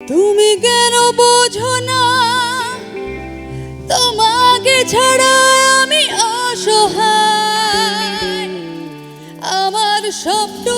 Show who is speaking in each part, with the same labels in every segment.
Speaker 1: তুমি কেন বোঝো না? তোমাকে ছাড়া আমি অসহায়। আমার শব্দ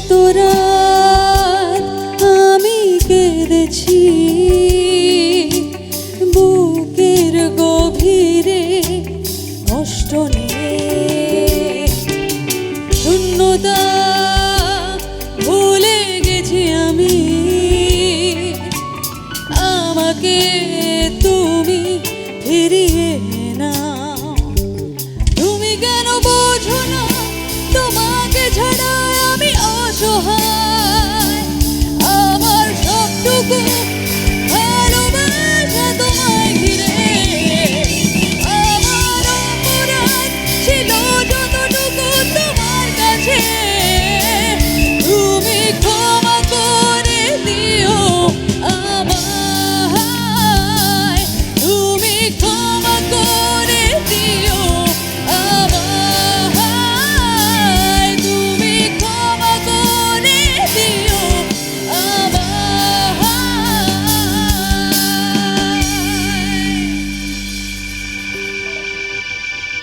Speaker 1: কত রাত আমি কেঁদেছি বুকের গভীরে কষ্ট শূন্যতা